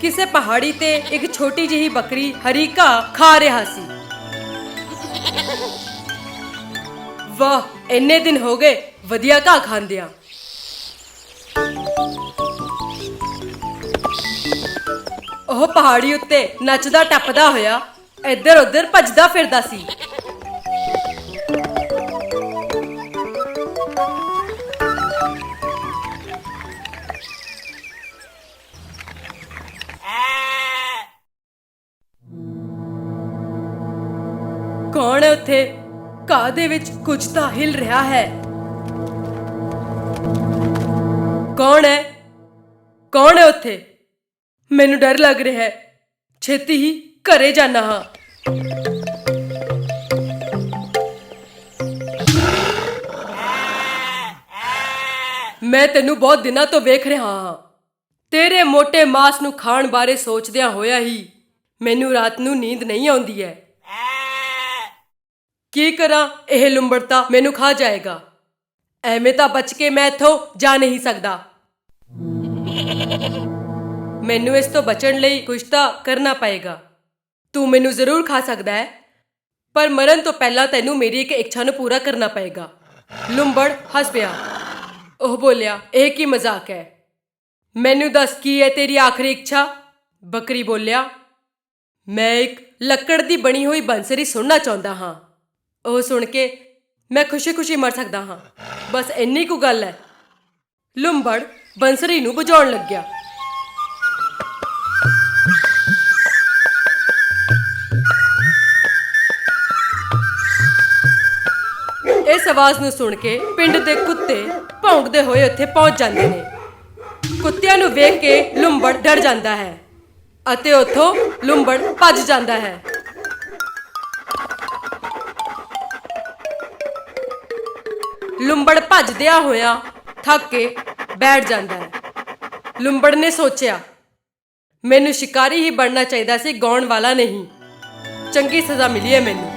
ਕਿਸੇ ਪਹਾੜੀ ਤੇ ਇੱਕ ਛੋਟੀ ਜਿਹੀ ਬੱਕਰੀ ਹਰੀ ਘਾਹ ਖਾ ਰਿਹਾ ਸੀ। ਵਾਹ, ਇੰਨੇ ਦਿਨ ਹੋ ਗਏ, ਵਧੀਆ ਘਾਹ ਖਾਂਦਿਆਂ। ਉਹ ਪਹਾੜੀ ਉੱਤੇ ਨੱਚਦਾ ਟੱਪਦਾ ਹੋਇਆ ਇੱਧਰ ਉੱਧਰ ਭੱਜਦਾ ਫਿਰਦਾ ਸੀ। ਕੌਣ ਹੈ ਉੱਥੇ? ਘਾਹ ਦੇ ਵਿੱਚ ਕੁਝ ਤਾਂ ਹਿਲ ਰਿਹਾ ਹੈ। ਕੌਣ ਹੈ? ਕੌਣ ਹੈ ਉੱਥੇ? ਮੈਨੂੰ ਡਰ ਲੱਗ ਰਿਹਾ ਹੈ। ਛੇਤੀ ਹੀ ਘਰੇ ਜਾਣਾ ਹਾਂ। ਮੈਂ ਤੈਨੂੰ ਬਹੁਤ ਦਿਨਾਂ ਤੋਂ ਵੇਖ ਰਿਹਾ ਹਾਂ। ਤੇਰੇ ਮੋٹے ਮਾਸ ਨੂੰ ਖਾਣ ਬਾਰੇ ਸੋਚਦਿਆਂ ਹੋਇਆ ਹੀ ਮੈਨੂੰ ਰਾਤ ਨੂੰ ਨੀਂਦ ਨਹੀਂ ਆਉਂਦੀ ਹੈ। ਕੀ ਕਰਾਂ? ਇਹ ਲੰਬੜਤਾ ਮੈਨੂੰ ਖਾ ਜਾਏਗਾ। ਐਵੇਂ ਤਾਂ ਬਚ ਕੇ ਮੈਂ ਇੱਥੋਂ ਜਾ ਨਹੀਂ ਸਕਦਾ। ਮੈਨੂੰ ਇਸ ਤੋਂ ਬਚਣ ਲਈ ਕੁਝ ਤਾਂ ਕਰਨਾ ਪਏਗਾ। ਤੂੰ ਮੈਨੂੰ ਜ਼ਰੂਰ ਖਾ ਸਕਦਾ ਹੈ, ਪਰ ਮਰਨ ਤੋਂ ਪਹਿਲਾਂ ਤੈਨੂੰ ਮੇਰੀ ਇੱਕ ਇੱਛਾ ਨੂੰ ਪੂਰਾ ਕਰਨਾ ਪਏਗਾ। ਲੰਬੜ ਹੱਸ ਪਿਆ। ਉਹ ਬੋਲਿਆ, ਇਹ ਕੀ ਮਜ਼ਾਕ ਹੈ? ਮੈਨੂੰ ਦੱਸ ਕੀ ਹੈ ਤੇਰੀ ਆਖਰੀ ਇੱਛਾ? ਬੱਕਰੀ ਬੋਲਿਆ, ਮੈਂ ਇੱਕ ਲੱਕੜ ਦੀ ਬਣੀ ਹੋਈ ਬੰਸਰੀ ਸੁਣਨਾ ਚਾਹੁੰਦਾ ਹਾਂ। ਉਹ ਸੁਣ ਕੇ ਮੈਂ ਖੁਸ਼ੀ-ਖੁਸ਼ੀ ਮਰ ਸਕਦਾ ਹਾਂ। ਬਸ ਇੰਨੀ ਕੁ ਗੱਲ ਹੈ ਲੰਬੜ ਬੰਸਰੀ ਨੂੰ ਵਜਾਉਣ ਲੱਗਿਆ। ਇਸ ਆਵਾਜ਼ ਨੂੰ ਸੁਣ ਕੇ ਪਿੰਡ ਦੇ ਕੁੱਤੇ ਭੌਂਕਦੇ ਹੋਏ ਉੱਥੇ ਪਹੁੰਚ ਜਾਂਦੇ ਨੇ। ਕੁੱਤਿਆਂ ਨੂੰ ਵੇਖ ਕੇ ਲੰਬੜ ਡਰ ਜਾਂਦਾ ਹੈ ਅਤੇ ਉੱਥੋਂ ਲੰਬੜ ਭੱਜ ਜਾਂਦਾ ਹੈ। ਲੰਬੜ ਭੱਜਦਿਆਂ ਹੋਇਆ ਥੱਕ ਕੇ ਬੈਠ ਜਾਂਦਾ ਹੈ। ਲੰਬੜ ਨੇ ਸੋਚਿਆ, ਮੈਨੂੰ ਸ਼ਿਕਾਰੀ ਹੀ ਬਣਨਾ ਚਾਹੀਦਾ ਸੀ, ਗਾਉਣ ਵਾਲਾ ਨਹੀਂ। ਚੰਗੀ ਸਜ਼ਾ ਮਿਲੀ ਹੈ ਮੈਨੂੰ।